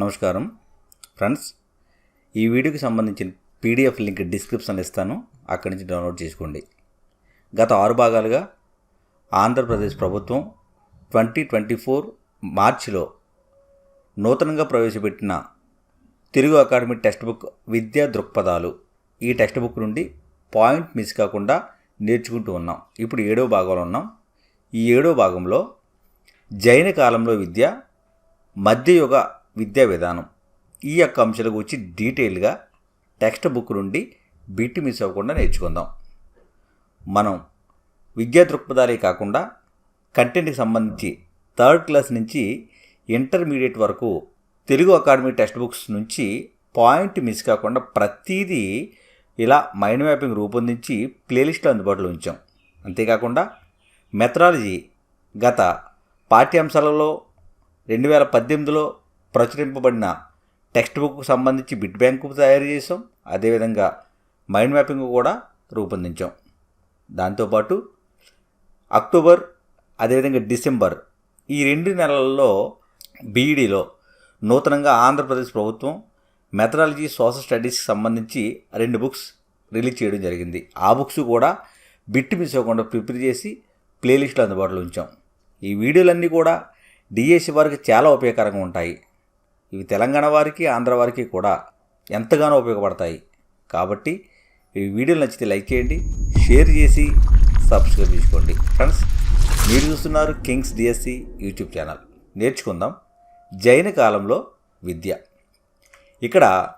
నమస్కారం. ఫ్రెండ్స్ ఈ వీడియోకి సంబంధించిన పీడిఎఫ్ లింక్ డిస్క్రిప్షన్లో ఇస్తాను. అక్కడి నుంచి డౌన్లోడ్ చేసుకోండి. గత ఆరు భాగాలుగా ఆంధ్రప్రదేశ్ ప్రభుత్వం ట్వంటీ ట్వంటీ ఫోర్ మార్చిలో నూతనంగా ప్రవేశపెట్టిన తెలుగు అకాడమీ టెక్స్ట్ బుక్ విద్యా దృక్పథాలు ఈ టెక్స్ట్ బుక్ నుండి పాయింట్ మిస్ కాకుండా నేర్చుకుంటూ ఉన్నాం. ఇప్పుడు ఏడో భాగంలో ఉన్నాం. ఈ ఏడో భాగంలో జైన కాలంలో విద్య మధ్యయుగ విద్యా విధానం. ఈ యొక్క అంశాల గురించి డీటెయిల్గా టెక్స్ట్ బుక్ నుండి బిట్ మిస్ అవ్వకుండా నేర్చుకుందాం. మనం విద్యా దృక్పథాలే కాకుండా కంటెంట్కి సంబంధించి థర్డ్ క్లాస్ నుంచి ఇంటర్మీడియట్ వరకు తెలుగు అకాడమీ టెక్స్ట్ బుక్స్ నుంచి పాయింట్ మిస్ కాకుండా ప్రతిదీ ఇలా మైండ్ మ్యాపింగ్ రూపొందించి ప్లేలిస్ట్లో అందుబాటులో ఉంచాం. అంతేకాకుండా మెథడాలజీ గత పాఠ్యాంశాలలో రెండు వేల పద్దెనిమిదిలో ప్రచురింపబడిన టెక్స్ట్ బుక్కు సంబంధించి బిట్ బ్యాంకు తయారు చేసాం అదేవిధంగా మైండ్ మ్యాపింగ్ కూడా రూపొందించాం. దాంతోపాటు అక్టోబర్ అదేవిధంగా డిసెంబర్ ఈ రెండు నెలల్లో బీఈడీలో నూతనంగా ఆంధ్రప్రదేశ్ ప్రభుత్వం మెథడాలజీ సోషల్ స్టడీస్కి సంబంధించి రెండు బుక్స్ రిలీజ్ చేయడం జరిగింది. ఆ బుక్స్ కూడా బిట్ మిస్ అవ్వకుండా ప్రిపేర్ చేసి ప్లేలిస్ట్లో అందుబాటులో ఉంచాం. ఈ వీడియోలన్నీ కూడా డిఎస్సి వారికి చాలా ఉపయోగకరంగా ఉంటాయి. ఇవి తెలంగాణ వారికి ఆంధ్ర వారికి కూడా ఎంతగానో ఉపయోగపడతాయి. కాబట్టి ఈ వీడియోలు నచ్చితే లైక్ చేయండి షేర్ చేసి సబ్స్క్రైబ్ చేసుకోండి. ఫ్రెండ్స్ మీరు చూస్తున్నారు కింగ్స్ డిఎస్సి యూట్యూబ్ ఛానల్. నేర్చుకుందాం. జైన కాలంలో విద్య. ఇక్కడ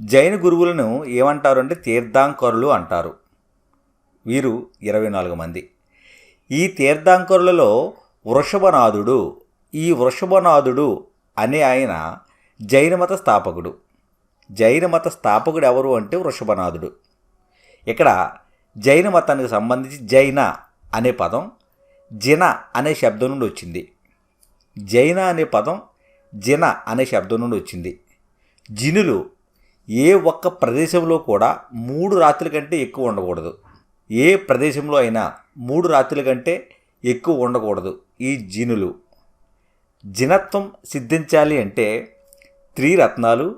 జైన గురువులను ఏమంటారు అంటే తీర్థాంకరులు అంటారు. వీరు ఇరవై నాలుగు మంది. ఈ తీర్థాంకరులలో వృషభనాథుడు ఈ వృషభనాథుడు అనే ఆయన జైన మత స్థాపకుడు. జైన మత స్థాపకుడు ఎవరు అంటే వృషభనాథుడు. ఇక్కడ జైన మతానికి సంబంధించి జైన అనే పదం జిన అనే శబ్దం నుండి వచ్చింది. జైన అనే పదం జిన అనే శబ్దం నుండి వచ్చింది. జినులు ఏ ఒక్క ప్రదేశంలో కూడా మూడు రాత్రుల కంటే ఎక్కువ ఉండకూడదు. ఏ ప్రదేశంలో అయినా మూడు రాత్రుల కంటే ఎక్కువ ఉండకూడదు ఈ జినులు. జినత్వం సిద్ధించాలి అంటే త్రిరత్నాలు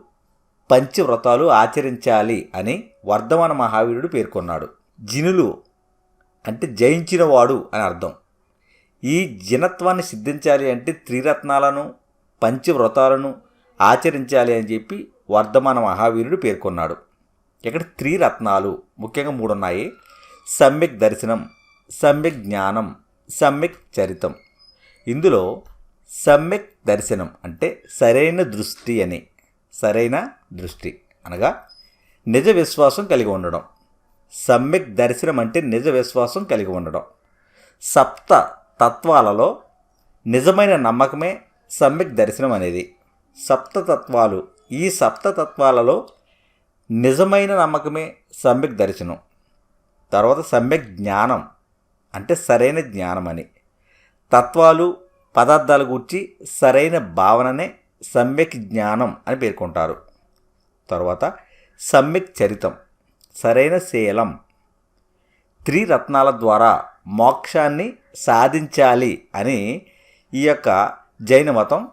పంచవ్రతాలు ఆచరించాలి అని వర్ధమాన మహావీరుడు పేర్కొన్నాడు. జినులు అంటే జయించినవాడు అని అర్థం. ఈ జినత్వాన్ని సిద్ధించాలి అంటే త్రిరత్నాలను పంచవ్రతాలను ఆచరించాలి అని చెప్పి వర్ధమాన మహావీరుడు పేర్కొన్నాడు. ఇక్కడ త్రిరత్నాలు ముఖ్యంగా మూడు ఉన్నాయి సమ్యక్ దర్శనం సమ్యక్ జ్ఞానం సమ్యక్ చరితం. ఇందులో సమ్యక్ దర్శనం అంటే సరైన దృష్టి అని. సరైన దృష్టి అనగా నిజ విశ్వాసం కలిగి ఉండడం. సమ్యక్ దర్శనం అంటే నిజ విశ్వాసం కలిగి ఉండడం. సప్త తత్వాలలో నిజమైన నమ్మకమే సమ్యక్ దర్శనం అనేది. సప్తతత్వాలు ఈ సప్తతత్వాలలో నిజమైన నమ్మకమే సమ్యక్ దర్శనం. తర్వాత సమ్యక్ జ్ఞానం అంటే సరైన జ్ఞానం అని. తత్వాలు పదార్థాల గురించి సరైన భావననే సమ్యక్ జ్ఞానం అని పేర్కొంటారు. తర్వాత సమ్యక్ చరితం సరైన శీలం. త్రిరత్నాల ద్వారా మోక్షాన్ని సాధించాలి అని ఈ యొక్క జైన మతం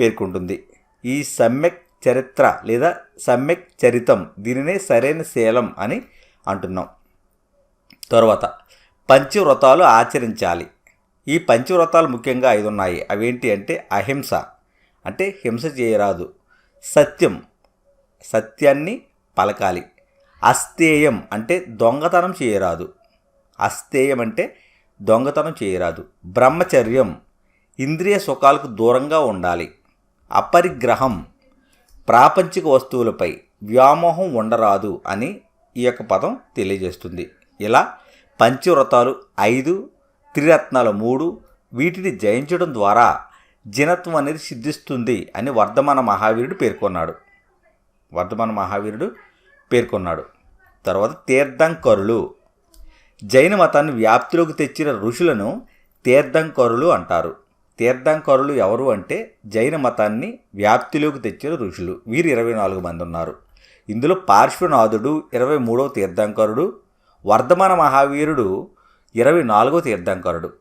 పేర్కొంటుంది. ఈ సమ్యక్ చరిత్ర లేదా సమ్యక్ చరితం దీనినే సరైన శీలం అని అంటున్నాం. తర్వాత పంచవ్రతాలు ఆచరించాలి. ఈ పంచవ్రతాలు ముఖ్యంగా ఐదు ఉన్నాయి అవేంటి అంటే అహింస. అంటే హింస చేయరాదు. సత్యం. సత్యాన్ని పలకాలి. అస్తేయం అంటే దొంగతనం చేయరాదు. అస్తేయం అంటే దొంగతనం చేయరాదు. బ్రహ్మచర్యం. ఇంద్రియ సుఖాలకు దూరంగా ఉండాలి. అపరిగ్రహం. ప్రాపంచిక వస్తువులపై వ్యామోహం ఉండరాదు అని ఈ యొక్క పదం తెలియజేస్తుంది. ఇలా పంచవ్రతాలు ఐదు త్రిరత్నాలు మూడు వీటిని జయించడం ద్వారా జినత్వం అనేది సిద్ధిస్తుంది అని వర్ధమాన మహావీరుడు పేర్కొన్నాడు. వర్ధమాన మహావీరుడు పేర్కొన్నాడు. తర్వాత తీర్థంకరులు. జైన మతాన్ని వ్యాప్తిలోకి తెచ్చిన ఋషులను తీర్థంకరులు అంటారు. తీర్థంకరులు ఎవరు అంటే జైన మతాన్ని వ్యాప్తిలోకి తెచ్చిన ఋషులు. వీరు ఇరవై నాలుగు మంది ఉన్నారు. ఇందులో పార్శ్వనాథుడు ఇరవై మూడవ తీర్థంకరుడు వర్ధమాన మహావీరుడు ఇరవై నాలుగో తీర్థంకరుడు.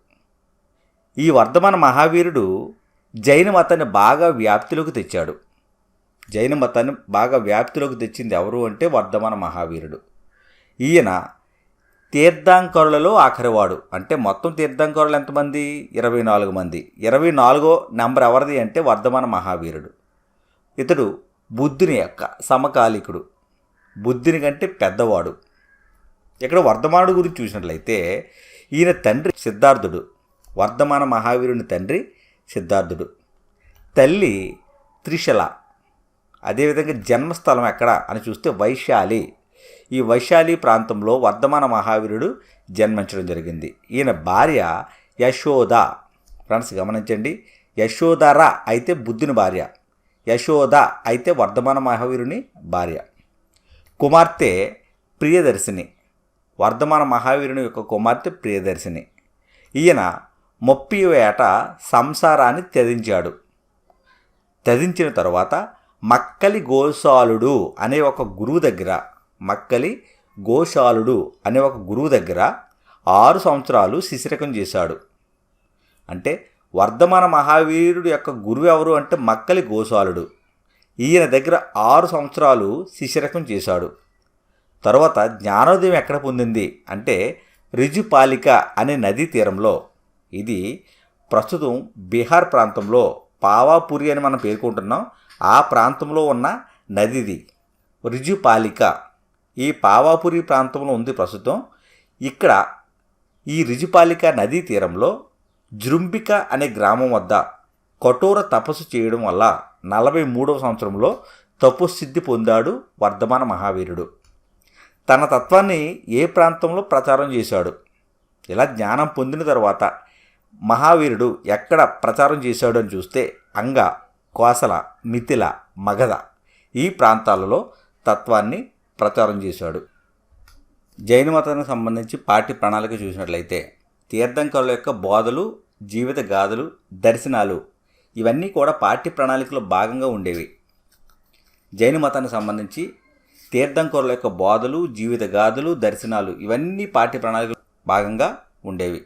ఈ వర్ధమాన మహావీరుడు జైన మతాన్ని బాగా వ్యాప్తిలోకి తెచ్చాడు. జైన మతాన్ని బాగా వ్యాప్తిలోకి తెచ్చింది ఎవరు అంటే వర్ధమాన మహావీరుడు. ఈయన తీర్థంకరులలో ఆఖరివాడు. అంటే మొత్తం తీర్థంకరులు ఎంతమంది? ఇరవై నాలుగు మంది. ఇరవై నాలుగో నెంబర్ ఎవరిది అంటే వర్ధమాన మహావీరుడు. ఇతడు బుద్ధుని యొక్క సమకాలికుడు. బుద్ధుని కంటే పెద్దవాడు. ఇక్కడ వర్ధమానుడు గురించి చూసినట్లయితే ఈయన తండ్రి సిద్ధార్థుడు. వర్ధమాన మహావీరుని తండ్రి సిద్ధార్థుడు. తల్లి త్రిశల. అదేవిధంగా జన్మస్థలం ఎక్కడ అని చూస్తే వైశాలి. ఈ వైశాలి ప్రాంతంలో వర్ధమాన మహావీరుడు జన్మించడం జరిగింది. ఈయన భార్య యశోద. ఫ్రెండ్స్ గమనించండి. యశోధర అయితే బుద్ధుని భార్య. యశోద అయితే వర్ధమాన మహావీరుని భార్య. కుమార్తె ప్రియదర్శిని. వర్ధమాన మహావీరుని యొక్క కుమార్తె ప్రియదర్శిని. ఈయన మొప్పి ఏట సంసారాన్ని త్యజించాడు. త్యజించిన తరువాత మక్కలి గోశాలుడు అనే ఒక గురువు దగ్గర మక్కలి గోశాలుడు అనే ఒక గురువు దగ్గర ఆరు సంవత్సరాలు శిశిరకం చేశాడు. అంటే వర్ధమాన మహావీరుడు యొక్క గురువు ఎవరు అంటే మక్కలి గోశాలుడు. ఈయన దగ్గర ఆరు సంవత్సరాలు శిశిరకం చేశాడు. తర్వాత జ్ఞానోదయం ఎక్కడ పొందింది అంటే రిజుపాలిక అనే నదీ తీరంలో. ఇది ప్రస్తుతం బీహార్ ప్రాంతంలో పావాపురి అని మనం పేర్కొంటున్నాం. ఆ ప్రాంతంలో ఉన్న నదిది రిజుపాలిక. ఈ పావాపురి ప్రాంతంలో ఉంది ప్రస్తుతం. ఇక్కడ ఈ రిజుపాలిక నదీ తీరంలో జృంబిక అనే గ్రామం వద్ద కఠోర తపస్సు చేయడం వల్ల నలభై మూడవ సంవత్సరంలో తపస్సిద్ధి పొందాడు వర్ధమాన మహావీరుడు. తన తత్వాన్ని ఏ ప్రాంతంలో ప్రచారం చేశాడు? ఇలా జ్ఞానం పొందిన తర్వాత మహావీరుడు ఎక్కడ ప్రచారం చేశాడు అని చూస్తే అంగ కోసల మిథిల మగధ ఈ ప్రాంతాలలో తత్వాన్ని ప్రచారం చేశాడు. జైన మతానికి సంబంధించి పార్టీ ప్రణాళిక చూసినట్లయితే తీర్థంకరుల యొక్క బోధలు జీవిత గాథలు దర్శనాలు ఇవన్నీ కూడా పార్టీ ప్రణాళికలో భాగంగా ఉండేవి. జైన మతానికి సంబంధించి తీర్థంకరుల యొక్క బోధలు జీవిత గాథలు దర్శనాలు ఇవన్నీ పాఠ్య ప్రణాళిక భాగంగా ఉండేవి.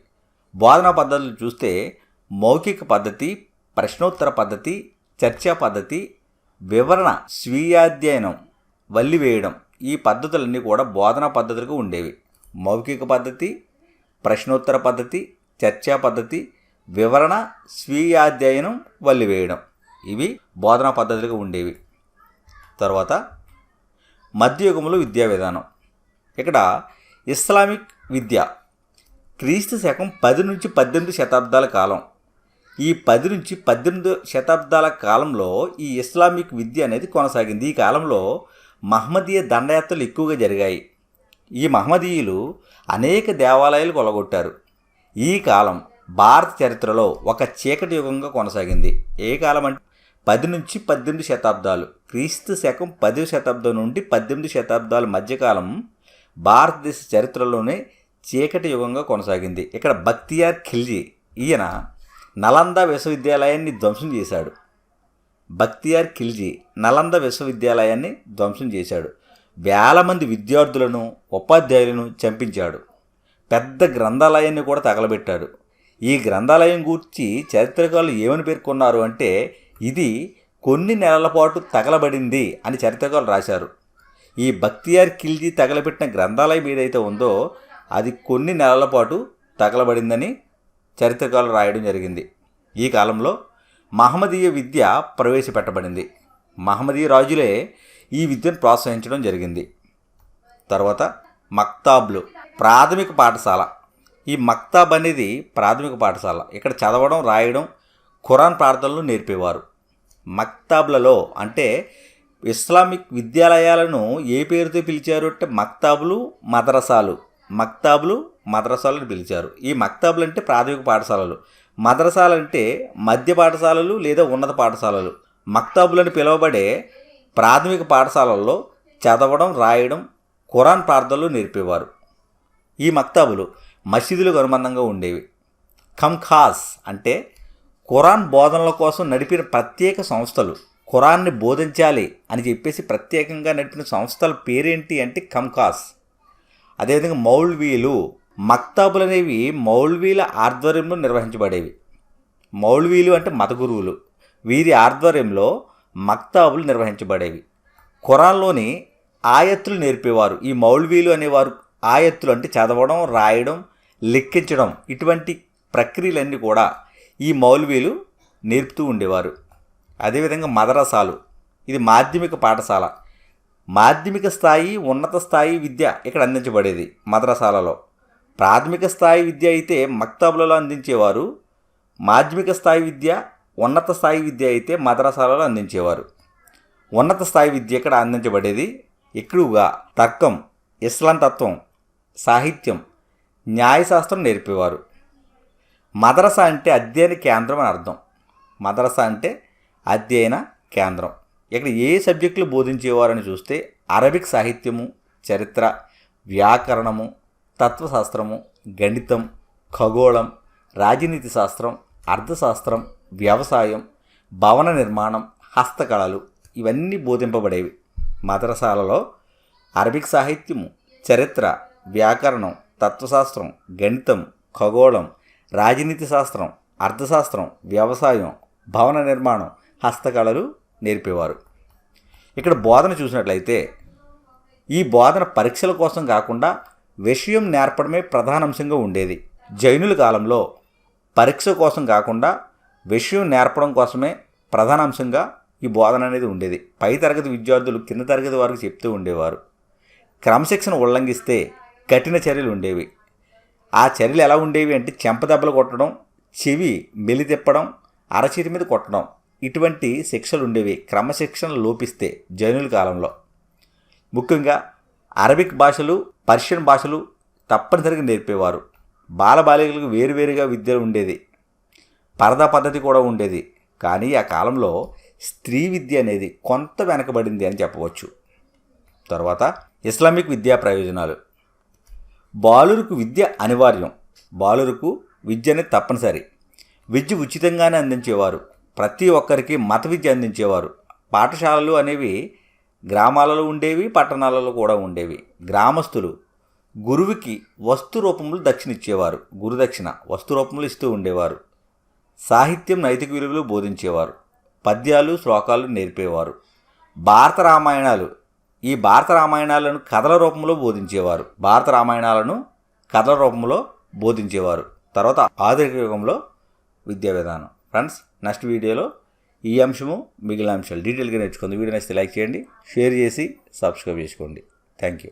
బోధనా పద్ధతులు చూస్తే మౌఖిక పద్ధతి ప్రశ్నోత్తర పద్ధతి చర్చా పద్ధతి వివరణ స్వీయాధ్యయనం వల్లివేయడం ఈ పద్ధతులన్నీ కూడా బోధనా పద్ధతులుగా ఉండేవి. మౌఖిక పద్ధతి ప్రశ్నోత్తర పద్ధతి చర్చా పద్ధతి వివరణ స్వీయాధ్యయనం వల్లివేయడం ఇవి బోధనా పద్ధతులుగా ఉండేవి. తర్వాత మధ్యయుగంలో విద్యా విధానం. ఇక్కడ ఇస్లామిక్ విద్య క్రీస్తు శకం పది నుంచి పద్దెనిమిది శతాబ్దాల కాలం. ఈ పది నుంచి పద్దెనిమిది శతాబ్దాల కాలంలో ఈ ఇస్లామిక్ విద్య అనేది కొనసాగింది. ఈ కాలంలో మహమ్మదీయ దండయాత్రలు ఎక్కువగా జరిగాయి. ఈ మహమ్మదీయులు అనేక దేవాలయాలు కొలగొట్టారు. ఈ కాలం భారత చరిత్రలో ఒక చీకటి యుగంగా కొనసాగింది. ఏ కాలం అంటే పది నుంచి పద్దెనిమిది శతాబ్దాలు. క్రీస్తు శకం పదవ శతాబ్దం నుండి పద్దెనిమిది శతాబ్దాల మధ్యకాలం భారతదేశ చరిత్రలోనే చీకటి యుగంగా కొనసాగింది. ఇక్కడ బక్తియార్ ఖిల్జీ ఈయన నలంద విశ్వవిద్యాలయాన్ని ధ్వంసం చేశాడు. బక్తియార్ ఖిల్జీ నలంద విశ్వవిద్యాలయాన్ని ధ్వంసం చేశాడు. వేల మంది విద్యార్థులను ఉపాధ్యాయులను చంపించాడు. పెద్ద గ్రంథాలయాన్ని కూడా తగలబెట్టాడు. ఈ గ్రంథాలయం గూర్చి చరిత్రకారులు ఏమని పేర్కొన్నారు అంటే ఇది కొన్ని నెలల పాటు తగలబడింది అని చరిత్రకారులు రాశారు. ఈ బక్తియార్ ఖిల్జీ తగలబెట్టిన గ్రంథాలయం ఏదైతే ఉందో అది కొన్ని నెలల పాటు తగలబడిందని చరిత్రకారులు రాయడం జరిగింది. ఈ కాలంలో మహమ్మదీయ విద్య ప్రవేశపెట్టబడింది. మహమ్మదీయ రాజులే ఈ విద్యను ప్రోత్సహించడం జరిగింది. తర్వాత మక్తాబ్లు ప్రాథమిక పాఠశాల. ఈ మక్తాబ్ అనేది ప్రాథమిక పాఠశాల. ఇక్కడ చదవడం రాయడం ఖురాన్ ప్రార్థనలు నేర్పేవారు. మక్తాబ్లలో అంటే ఇస్లామిక్ విద్యాలయాలను ఏ పేరుతో పిలిచారు అంటే మక్తాబులు మద్రసాలు. మక్తాబులు మద్రసాలను పిలిచారు. ఈ మక్తాబులు అంటే ప్రాథమిక పాఠశాలలు. మద్రసాలు అంటే మధ్య పాఠశాలలు లేదా ఉన్నత పాఠశాలలు. మక్తాబులని పిలువబడే ప్రాథమిక పాఠశాలల్లో చదవడం రాయడం ఖురాన్ ప్రార్థనలు నేర్పేవారు. ఈ మక్తాబులు మసీదులకు అనుబంధంగా ఉండేవి. ఖమ్ఖాస్ అంటే ఖురాన్ బోధనల కోసం నడిపిన ప్రత్యేక సంస్థలు. ఖురాన్ని బోధించాలి అని చెప్పేసి ప్రత్యేకంగా నడిపిన సంస్థల పేరేంటి అంటే కంకాస్ అదేవిధంగా మౌల్వీలు మక్తాబులు అనేవి మౌల్వీల ఆధ్వర్యంలో నిర్వహించబడేవి. మౌల్వీలు అంటే మత గురువులు వీరి ఆధ్వర్యంలో మక్తాబులు నిర్వహించబడేవి. ఖురాన్లోని ఆయత్తులు నేర్పేవారు. ఈ మౌల్వీలు అనేవారు ఆయత్తులు అంటే చదవడం రాయడం లెక్కించడం ఇటువంటి ప్రక్రియలన్నీ కూడా ఈ మౌల్వీలు నేర్పుతూ ఉండేవారు. అదేవిధంగా మదరసాలు. ఇది మాధ్యమిక పాఠశాల. మాధ్యమిక స్థాయి ఉన్నత స్థాయి విద్య ఇక్కడ అందించబడేది మదరసాలలో. ప్రాథమిక స్థాయి విద్య అయితే మక్తబులలో అందించేవారు. మాధ్యమిక స్థాయి విద్య ఉన్నత స్థాయి విద్య అయితే మదరసాలలో అందించేవారు. ఉన్నత స్థాయి విద్య ఇక్కడ అందించబడేది ఎక్కువగా తర్కం ఇస్లాం తత్వం సాహిత్యం న్యాయశాస్త్రం నేర్పేవారు. మదరస అంటే అధ్యయన కేంద్రం అని అర్థం. మదరస అంటే అధ్యయన కేంద్రం. ఇక్కడ ఏ సబ్జెక్టులు బోధించేవారని చూస్తే అరబిక్ సాహిత్యము చరిత్ర వ్యాకరణము తత్వశాస్త్రము గణితం ఖగోళం రాజనీతి శాస్త్రం అర్థశాస్త్రం వ్యవసాయం భవన నిర్మాణం హస్తకళలు ఇవన్నీ బోధింపబడేవి. మదరసాలలో అరబిక్ సాహిత్యము చరిత్ర వ్యాకరణం తత్వశాస్త్రం గణితం ఖగోళం రాజనీతి శాస్త్రం అర్థశాస్త్రం వ్యవసాయం భవన నిర్మాణం హస్తకళలు నేర్పేవారు. ఇక్కడ బోధన చూసినట్లయితే ఈ బోధన పరీక్షల కోసం కాకుండా విషయం నేర్పడమే ప్రధాన అంశంగా ఉండేది. జైనుల కాలంలో పరీక్ష కోసం కాకుండా విషయం నేర్పడం కోసమే ప్రధాన అంశంగా ఈ బోధన అనేది ఉండేది. పై తరగతి విద్యార్థులు కింద తరగతి వారికి చెప్తూ ఉండేవారు. క్రమశిక్షణ ఉల్లంఘిస్తే కఠిన చర్యలు ఉండేవి. ఆ చర్యలు ఎలా ఉండేవి అంటే చెంపదెబ్బలు కొట్టడం చెవి మెలి తిప్పడం అరచేతి మీద కొట్టడం ఇటువంటి శిక్షలు ఉండేవి. క్రమశిక్షణ లోపిస్తే జైనుల కాలంలో. ముఖ్యంగా అరబిక్ భాషలు పర్షియన్ భాషలు తప్పనిసరిగా నేర్పేవారు. బాలబాలికలకు వేరువేరుగా విద్య ఉండేది. పరదా పద్ధతి కూడా ఉండేది. కానీ ఆ కాలంలో స్త్రీ విద్య అనేది కొంత వెనకబడింది అని చెప్పవచ్చు. తర్వాత ఇస్లామిక్ విద్యా ప్రయోజనాలు. బాలురకు విద్య అనివార్యం. బాలురకు విద్య అనేది తప్పనిసరి. విద్య ఉచితంగానే అందించేవారు. ప్రతి ఒక్కరికి మత విద్య అందించేవారు. పాఠశాలలు అనేవి గ్రామాలలో ఉండేవి పట్టణాలలో కూడా ఉండేవి. గ్రామస్తులు గురువుకి వస్తు రూపంలో దక్షిణ ఇచ్చేవారు గురుదక్షిణ వస్తు రూపంలో ఇస్తూ ఉండేవారు. సాహిత్యం నైతిక విలువలు బోధించేవారు. పద్యాలు శ్లోకాలు నేర్పేవారు. భారత రామాయణాలు ఈ భారత రామాయణాలను కథల రూపంలో బోధించేవారు. భారత రామాయణాలను కథల రూపంలో బోధించేవారు. తర్వాత ఆధునిక యుగంలో విద్యా విధానం ఫ్రెండ్స్ నెక్స్ట్ వీడియోలో ఈ అంశము మిగిలిన అంశాలు డీటెయిల్గా నేర్చుకుంది. వీడియో నచ్చితే లైక్ చేయండి షేర్ చేసి సబ్స్క్రైబ్ చేసుకోండి. Thank you.